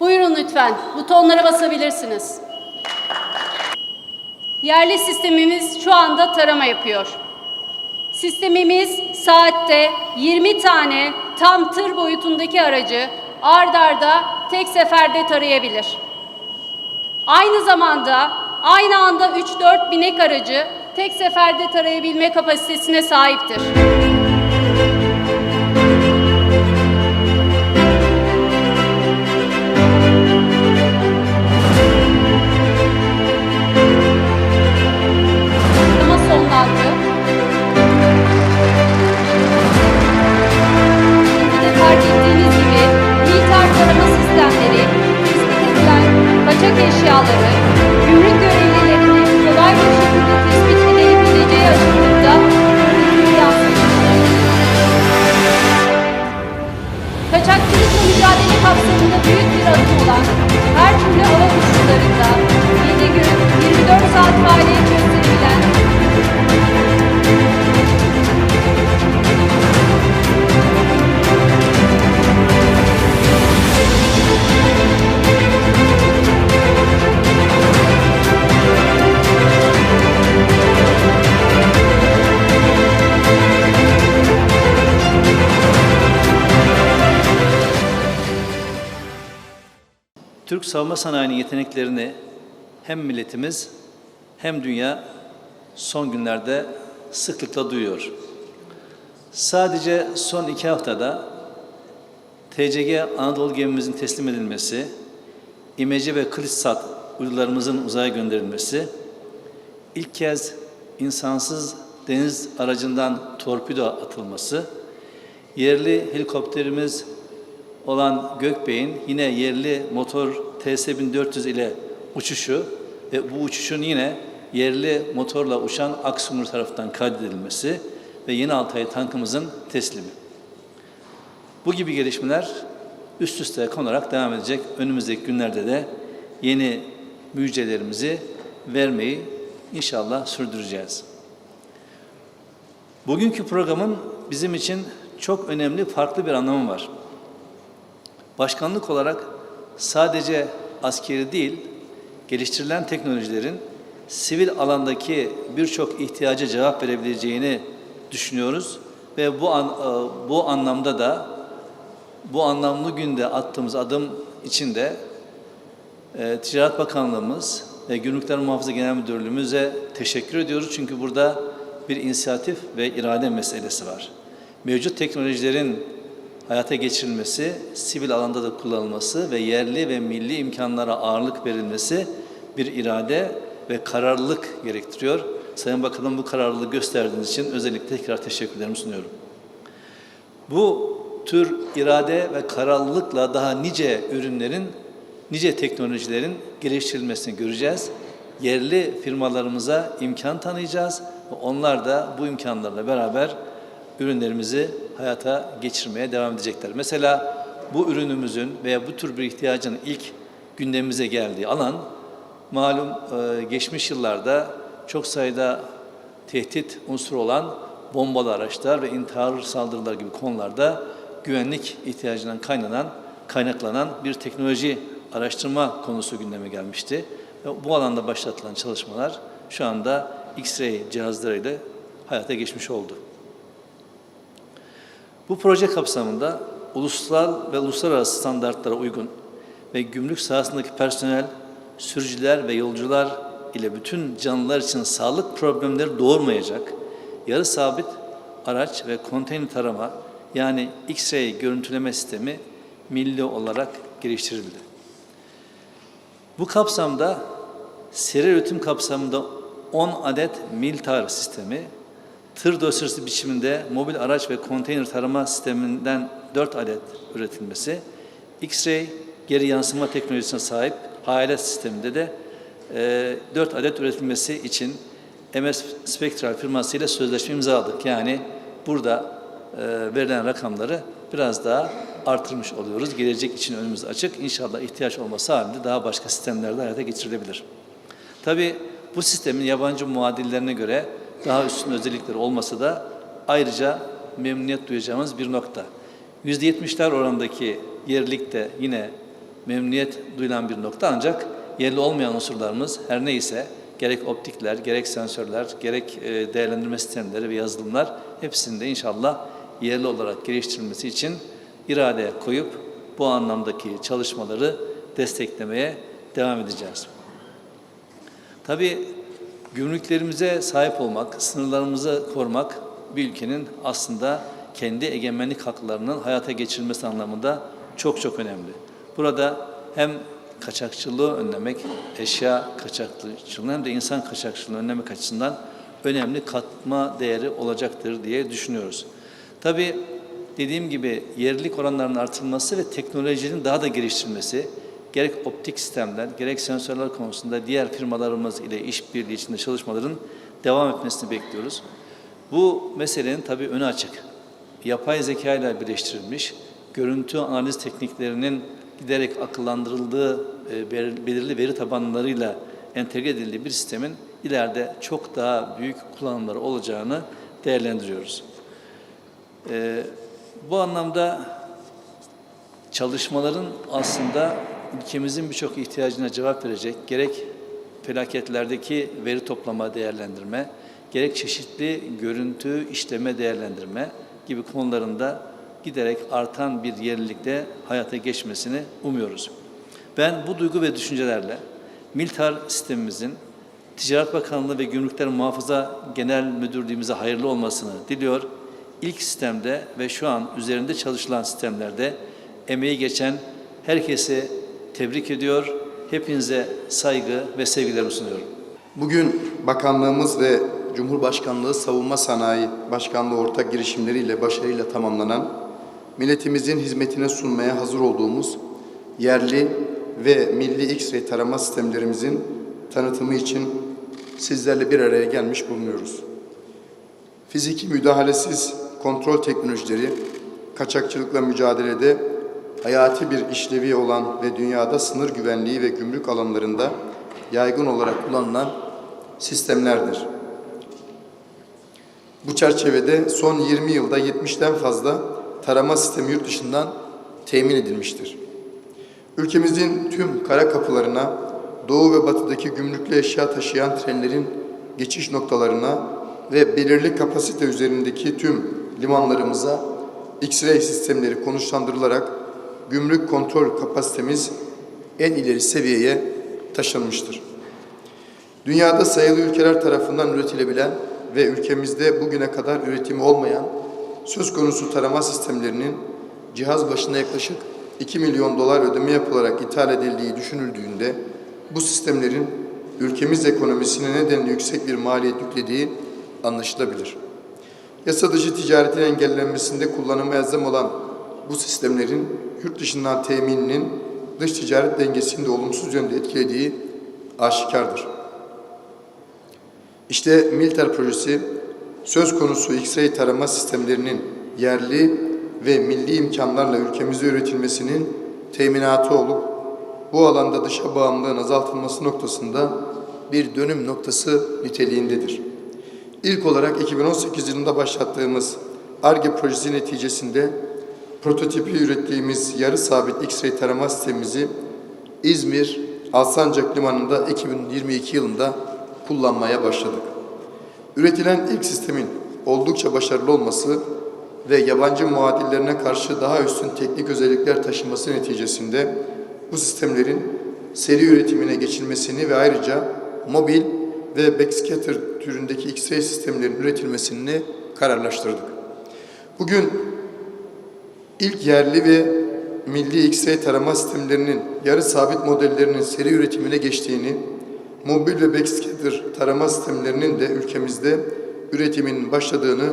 Buyurun lütfen, butonlara basabilirsiniz. Yerli sistemimiz şu anda tarama yapıyor. Sistemimiz saatte 20 tane tam tır boyutundaki aracı ard arda tek seferde tarayabilir. Aynı zamanda aynı anda 3-4 binek aracı tek seferde tarayabilme kapasitesine sahiptir. Savunma sanayinin yeteneklerini hem milletimiz hem dünya son günlerde sıklıkla duyuyor. Sadece son iki haftada TCG Anadolu gemimizin teslim edilmesi, İmece ve Kılıçsat uydularımızın uzaya gönderilmesi, ilk kez insansız deniz aracından torpido atılması, yerli helikopterimiz olan Gökbey'in yine yerli motor TS1400 ile uçuşu ve bu uçuşun yine yerli motorla uçan Aksumur tarafından kaydedilmesi ve yeni Altay tankımızın teslimi. Bu gibi gelişmeler üst üste konarak devam edecek. Önümüzdeki günlerde de yeni müjdelerimizi vermeyi inşallah sürdüreceğiz. Bugünkü programın bizim için çok önemli, farklı bir anlamı var. Başkanlık olarak sadece askeri değil, geliştirilen teknolojilerin sivil alandaki birçok ihtiyaca cevap verebileceğini düşünüyoruz ve bu an, e, bu anlamda da bu anlamlı günde attığımız adım için de e, Ticaret Bakanlığımız ve Gümrükler Muhafızı Genel Müdürlüğümüze teşekkür ediyoruz. Çünkü burada bir inisiyatif ve irade meselesi var. Mevcut teknolojilerin hayata geçirilmesi, sivil alanda da kullanılması ve yerli ve milli imkanlara ağırlık verilmesi bir irade ve kararlılık gerektiriyor. Sayın Bakanım bu kararlılığı gösterdiğiniz için özellikle tekrar teşekkürlerimi sunuyorum. Bu tür irade ve kararlılıkla daha nice ürünlerin, nice teknolojilerin geliştirilmesini göreceğiz. Yerli firmalarımıza imkan tanıyacağız ve onlar da bu imkanlarla beraber ürünlerimizi hayata geçirmeye devam edecekler. Mesela bu ürünümüzün veya bu tür bir ihtiyacın ilk gündemimize geldiği alan malum e, geçmiş yıllarda çok sayıda tehdit unsuru olan bombalı araçlar ve intihar saldırılar gibi konularda güvenlik ihtiyacından kaynanan, kaynaklanan bir teknoloji araştırma konusu gündeme gelmişti. Bu alanda başlatılan çalışmalar şu anda X-ray cihazlarıyla hayata geçmiş oldu. Bu proje kapsamında ulusal ve uluslararası standartlara uygun ve gümrük sahasındaki personel, sürücüler ve yolcular ile bütün canlılar için sağlık problemleri doğurmayacak yarı sabit araç ve konteyner tarama yani X-ray görüntüleme sistemi milli olarak geliştirildi. Bu kapsamda seri üretim kapsamında 10 adet miltar sistemi, tır dosyası biçiminde mobil araç ve konteyner tarama sisteminden 4 adet üretilmesi, X-ray geri yansıma teknolojisine sahip hayalet sisteminde de e, 4 adet üretilmesi için MS Spectral firmasıyla sözleşme imzaladık. Yani burada e, verilen rakamları biraz daha artırmış oluyoruz. Gelecek için önümüz açık. İnşallah ihtiyaç olması halinde daha başka sistemlerde hayata geçirilebilir. Tabii bu sistemin yabancı muadillerine göre daha üstün özellikleri olması da ayrıca memnuniyet duyacağımız bir nokta. %70'ler oranındaki yerlilik de yine memnuniyet duyulan bir nokta ancak yerli olmayan unsurlarımız her neyse gerek optikler, gerek sensörler, gerek e, değerlendirme sistemleri ve yazılımlar hepsinde inşallah yerli olarak geliştirilmesi için irade koyup bu anlamdaki çalışmaları desteklemeye devam edeceğiz. Tabii gümrüklerimize sahip olmak, sınırlarımızı korumak bir ülkenin aslında kendi egemenlik haklarının hayata geçirilmesi anlamında çok çok önemli. Burada hem kaçakçılığı önlemek, eşya kaçakçılığını hem de insan kaçakçılığını önlemek açısından önemli katma değeri olacaktır diye düşünüyoruz. Tabii dediğim gibi yerlilik oranlarının artırılması ve teknolojinin daha da geliştirilmesi, gerek optik sistemler, gerek sensörler konusunda diğer firmalarımız ile işbirliği içinde çalışmaların devam etmesini bekliyoruz. Bu meselenin tabii önü açık. Yapay zeka ile birleştirilmiş, görüntü analiz tekniklerinin giderek akıllandırıldığı e, belir- belirli veri tabanlarıyla entegre edildiği bir sistemin ileride çok daha büyük kullanımları olacağını değerlendiriyoruz. E, bu anlamda çalışmaların aslında ülkemizin birçok ihtiyacına cevap verecek gerek felaketlerdeki veri toplama değerlendirme, gerek çeşitli görüntü işleme değerlendirme gibi konularında giderek artan bir yerlilikte hayata geçmesini umuyoruz. Ben bu duygu ve düşüncelerle Miltar sistemimizin Ticaret Bakanlığı ve Gümrükler Muhafaza Genel Müdürlüğümüze hayırlı olmasını diliyor. İlk sistemde ve şu an üzerinde çalışılan sistemlerde emeği geçen herkesi tebrik ediyor. Hepinize saygı ve sevgilerimi sunuyorum. Bugün bakanlığımız ve Cumhurbaşkanlığı Savunma Sanayi Başkanlığı ortak girişimleriyle başarıyla tamamlanan, milletimizin hizmetine sunmaya hazır olduğumuz yerli ve milli X-ray tarama sistemlerimizin tanıtımı için sizlerle bir araya gelmiş bulunuyoruz. Fiziki müdahalesiz kontrol teknolojileri, kaçakçılıkla mücadelede hayati bir işlevi olan ve dünyada sınır güvenliği ve gümrük alanlarında yaygın olarak kullanılan sistemlerdir. Bu çerçevede son 20 yılda 70'ten fazla tarama sistemi yurt dışından temin edilmiştir. Ülkemizin tüm kara kapılarına, doğu ve batıdaki gümrüklü eşya taşıyan trenlerin geçiş noktalarına ve belirli kapasite üzerindeki tüm limanlarımıza X-ray sistemleri konuşlandırılarak gümrük kontrol kapasitemiz en ileri seviyeye taşınmıştır. Dünyada sayılı ülkeler tarafından üretilebilen ve ülkemizde bugüne kadar üretimi olmayan söz konusu tarama sistemlerinin cihaz başına yaklaşık 2 milyon dolar ödeme yapılarak ithal edildiği düşünüldüğünde bu sistemlerin ülkemiz ekonomisine nedenli yüksek bir maliyet yüklediği anlaşılabilir. Yasa dışı ticaretin engellenmesinde kullanıma elzem olan bu sistemlerin yurt dışından temininin dış ticaret dengesini de olumsuz yönde etkilediği aşikardır. İşte Milter projesi söz konusu X-ray tarama sistemlerinin yerli ve milli imkanlarla ülkemizde üretilmesinin teminatı olup bu alanda dışa bağımlılığın azaltılması noktasında bir dönüm noktası niteliğindedir. İlk olarak 2018 yılında başlattığımız ARGE projesi neticesinde prototipi ürettiğimiz yarı sabit X-ray tarama sistemimizi İzmir Alsancak Limanı'nda 2022 yılında kullanmaya başladık. Üretilen ilk sistemin oldukça başarılı olması ve yabancı muadillerine karşı daha üstün teknik özellikler taşıması neticesinde bu sistemlerin seri üretimine geçilmesini ve ayrıca mobil ve backscatter türündeki X-ray sistemlerin üretilmesini kararlaştırdık. Bugün ilk yerli ve milli X-ray tarama sistemlerinin yarı sabit modellerinin seri üretimine geçtiğini, mobil ve backscatter tarama sistemlerinin de ülkemizde üretiminin başladığını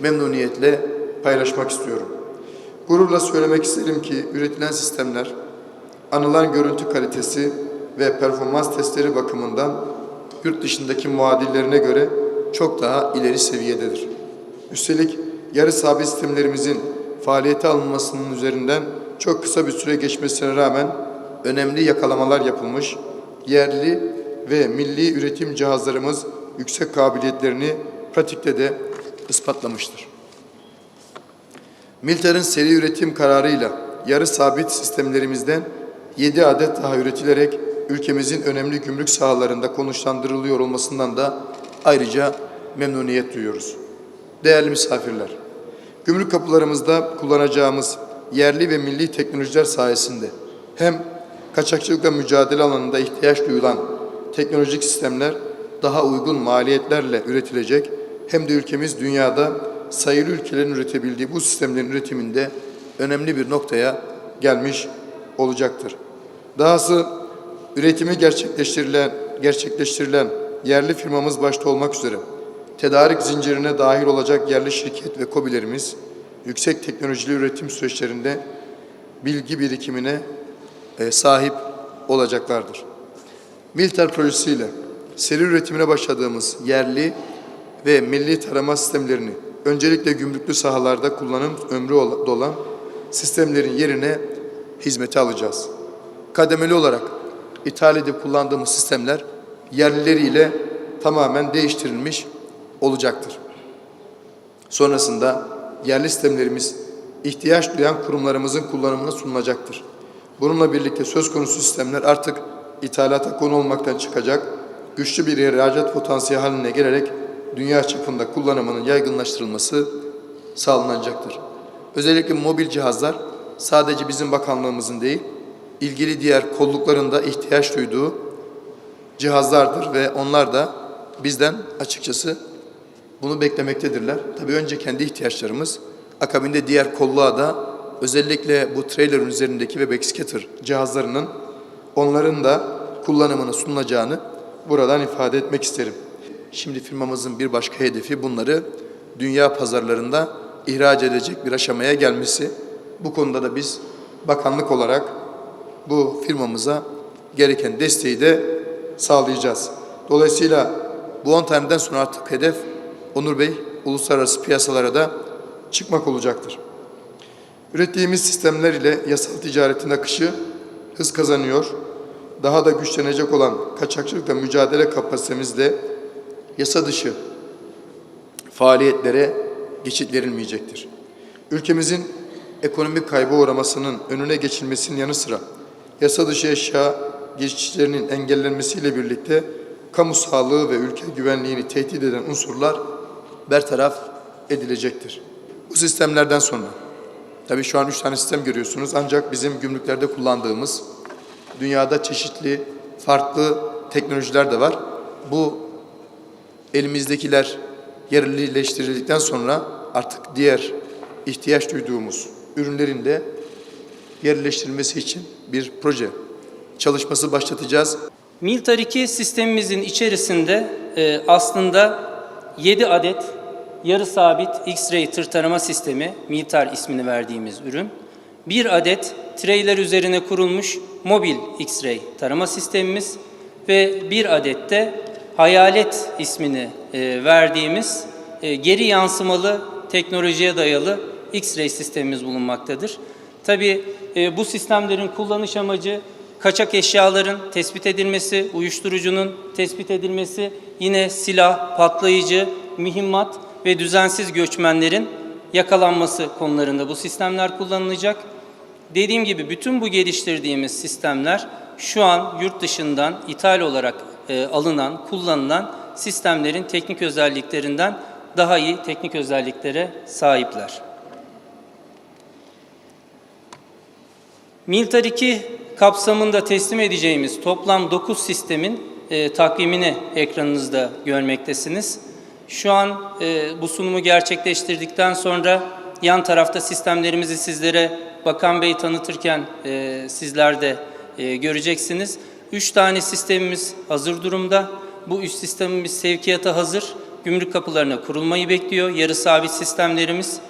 memnuniyetle paylaşmak istiyorum. Gururla söylemek isterim ki üretilen sistemler anılan görüntü kalitesi ve performans testleri bakımından yurt dışındaki muadillerine göre çok daha ileri seviyededir. Üstelik yarı sabit sistemlerimizin faaliyete alınmasının üzerinden çok kısa bir süre geçmesine rağmen önemli yakalamalar yapılmış, yerli ve milli üretim cihazlarımız yüksek kabiliyetlerini pratikte de ispatlamıştır. Milter'in seri üretim kararıyla yarı sabit sistemlerimizden 7 adet daha üretilerek ülkemizin önemli gümrük sahalarında konuşlandırılıyor olmasından da ayrıca memnuniyet duyuyoruz. Değerli misafirler, gümrük kapılarımızda kullanacağımız yerli ve milli teknolojiler sayesinde hem kaçakçılıkla mücadele alanında ihtiyaç duyulan teknolojik sistemler daha uygun maliyetlerle üretilecek hem de ülkemiz dünyada sayılı ülkelerin üretebildiği bu sistemlerin üretiminde önemli bir noktaya gelmiş olacaktır. Dahası üretimi gerçekleştirilen, gerçekleştirilen yerli firmamız başta olmak üzere tedarik zincirine dahil olacak yerli şirket ve KOBİ'lerimiz yüksek teknolojili üretim süreçlerinde bilgi birikimine e, sahip olacaklardır. Milter projesiyle seri üretimine başladığımız yerli ve milli tarama sistemlerini öncelikle gümrüklü sahalarda kullanım ömrü ol- dolan sistemlerin yerine hizmete alacağız. Kademeli olarak ithal edip kullandığımız sistemler yerlileriyle tamamen değiştirilmiş olacaktır. Sonrasında yerli sistemlerimiz ihtiyaç duyan kurumlarımızın kullanımına sunulacaktır. Bununla birlikte söz konusu sistemler artık ithalata konu olmaktan çıkacak, güçlü bir ihracat potansiyeli haline gelerek dünya çapında kullanımının yaygınlaştırılması sağlanacaktır. Özellikle mobil cihazlar sadece bizim bakanlığımızın değil, ilgili diğer kollukların da ihtiyaç duyduğu cihazlardır ve onlar da bizden açıkçası bunu beklemektedirler. Tabii önce kendi ihtiyaçlarımız, akabinde diğer kolluğa da özellikle bu trailer'ın üzerindeki ve backscatter cihazlarının onların da kullanımına sunulacağını buradan ifade etmek isterim. Şimdi firmamızın bir başka hedefi bunları dünya pazarlarında ihraç edecek bir aşamaya gelmesi. Bu konuda da biz bakanlık olarak bu firmamıza gereken desteği de sağlayacağız. Dolayısıyla bu 10 time'den sonra artık hedef Onur Bey uluslararası piyasalara da çıkmak olacaktır. Ürettiğimiz sistemler ile yasal ticaretin akışı hız kazanıyor. Daha da güçlenecek olan kaçakçılıkla mücadele kapasitemiz de yasa dışı faaliyetlere geçit verilmeyecektir. Ülkemizin ekonomik kaybı uğramasının önüne geçilmesinin yanı sıra yasa dışı eşya geçişlerinin engellenmesiyle birlikte kamu sağlığı ve ülke güvenliğini tehdit eden unsurlar bertaraf edilecektir. Bu sistemlerden sonra, tabii şu an üç tane sistem görüyorsunuz ancak bizim gümrüklerde kullandığımız dünyada çeşitli farklı teknolojiler de var. Bu elimizdekiler yerlileştirildikten sonra artık diğer ihtiyaç duyduğumuz ürünlerin de yerleştirilmesi için bir proje çalışması başlatacağız. Miltar 2 sistemimizin içerisinde e, aslında 7 adet yarı sabit X-ray tır tarama sistemi, Miltar ismini verdiğimiz ürün, bir adet trailer üzerine kurulmuş mobil X-ray tarama sistemimiz ve bir adet de Hayalet ismini e, verdiğimiz e, geri yansımalı teknolojiye dayalı X-ray sistemimiz bulunmaktadır. Tabii e, bu sistemlerin kullanış amacı kaçak eşyaların tespit edilmesi, uyuşturucunun tespit edilmesi, yine silah, patlayıcı, mühimmat ve düzensiz göçmenlerin yakalanması konularında bu sistemler kullanılacak. Dediğim gibi bütün bu geliştirdiğimiz sistemler şu an yurt dışından ithal olarak e, alınan, kullanılan sistemlerin teknik özelliklerinden daha iyi teknik özelliklere sahipler. Miltar 2 kapsamında teslim edeceğimiz toplam 9 sistemin e, takvimini ekranınızda görmektesiniz. Şu an e, bu sunumu gerçekleştirdikten sonra yan tarafta sistemlerimizi sizlere Bakan Bey tanıtırken e, sizler de e, göreceksiniz. 3 tane sistemimiz hazır durumda. Bu üç sistemimiz sevkiyata hazır. Gümrük kapılarına kurulmayı bekliyor. Yarı sabit sistemlerimiz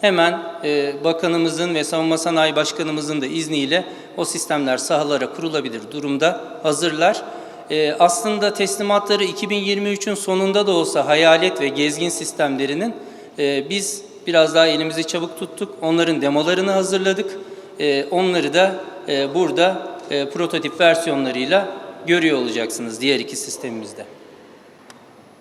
hemen e, bakanımızın ve savunma sanayi başkanımızın da izniyle o sistemler sahalara kurulabilir durumda hazırlar. E, aslında teslimatları 2023'ün sonunda da olsa hayalet ve gezgin sistemlerinin e, biz biraz daha elimizi çabuk tuttuk. Onların demolarını hazırladık. E, onları da e, burada prototip versiyonlarıyla görüyor olacaksınız diğer iki sistemimizde.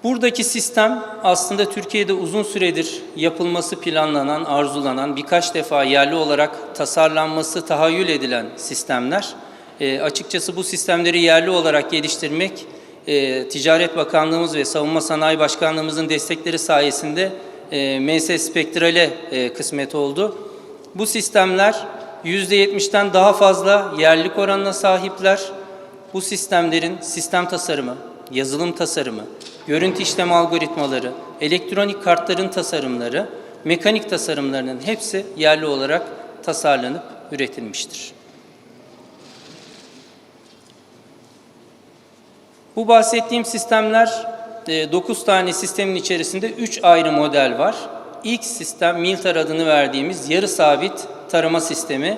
Buradaki sistem aslında Türkiye'de uzun süredir yapılması planlanan, arzulanan, birkaç defa yerli olarak tasarlanması tahayyül edilen sistemler. E, açıkçası bu sistemleri yerli olarak geliştirmek e, Ticaret Bakanlığımız ve Savunma Sanayi Başkanlığımızın destekleri sayesinde e, MS Spektral'e e, kısmet oldu. Bu sistemler %70'ten daha fazla yerlilik oranına sahipler. Bu sistemlerin sistem tasarımı, yazılım tasarımı, görüntü işleme algoritmaları, elektronik kartların tasarımları, mekanik tasarımlarının hepsi yerli olarak tasarlanıp üretilmiştir. Bu bahsettiğim sistemler 9 tane sistemin içerisinde 3 ayrı model var. İlk sistem Miltar adını verdiğimiz yarı sabit tarama sistemi.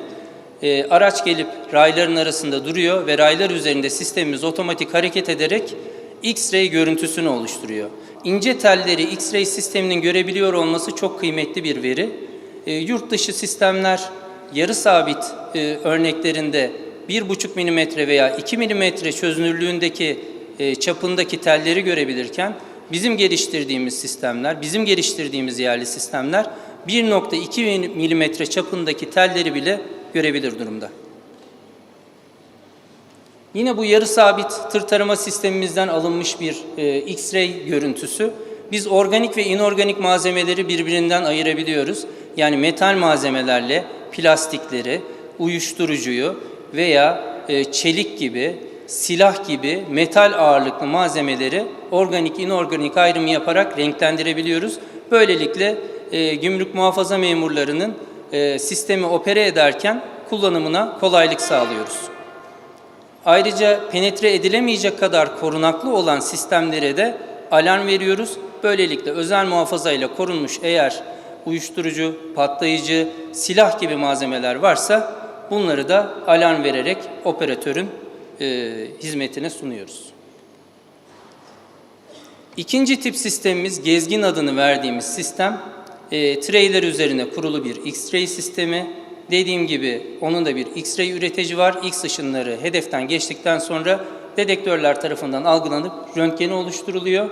E, araç gelip rayların arasında duruyor ve raylar üzerinde sistemimiz otomatik hareket ederek X-ray görüntüsünü oluşturuyor. İnce telleri X-ray sisteminin görebiliyor olması çok kıymetli bir veri. E, yurt dışı sistemler yarı sabit e, örneklerinde 1,5 mm veya 2 mm çözünürlüğündeki e, çapındaki telleri görebilirken bizim geliştirdiğimiz sistemler, bizim geliştirdiğimiz yerli sistemler 1.2 mm çapındaki telleri bile görebilir durumda. Yine bu yarı sabit tır tarama sistemimizden alınmış bir e, X-ray görüntüsü. Biz organik ve inorganik malzemeleri birbirinden ayırabiliyoruz. Yani metal malzemelerle plastikleri, uyuşturucuyu veya e, çelik gibi, silah gibi metal ağırlıklı malzemeleri organik, inorganik ayrımı yaparak renklendirebiliyoruz. Böylelikle e, gümrük muhafaza memurlarının e, sistemi opere ederken kullanımına kolaylık sağlıyoruz. Ayrıca penetre edilemeyecek kadar korunaklı olan sistemlere de alarm veriyoruz. Böylelikle özel muhafaza ile korunmuş eğer uyuşturucu, patlayıcı, silah gibi malzemeler varsa bunları da alarm vererek operatörün e, hizmetine sunuyoruz. İkinci tip sistemimiz gezgin adını verdiğimiz sistem. E, trailer üzerine kurulu bir X-ray sistemi. Dediğim gibi onun da bir X-ray üretici var. X ışınları hedeften geçtikten sonra dedektörler tarafından algılanıp röntgeni oluşturuluyor.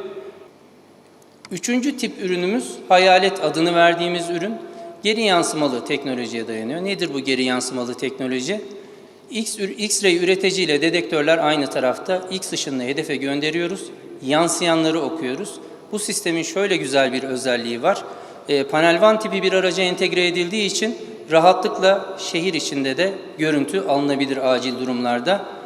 Üçüncü tip ürünümüz hayalet adını verdiğimiz ürün. Geri yansımalı teknolojiye dayanıyor. Nedir bu geri yansımalı teknoloji? X- X-ray üretici ile dedektörler aynı tarafta. X ışınını hedefe gönderiyoruz. Yansıyanları okuyoruz. Bu sistemin şöyle güzel bir özelliği var. E, panel van tipi bir araca entegre edildiği için rahatlıkla şehir içinde de görüntü alınabilir acil durumlarda.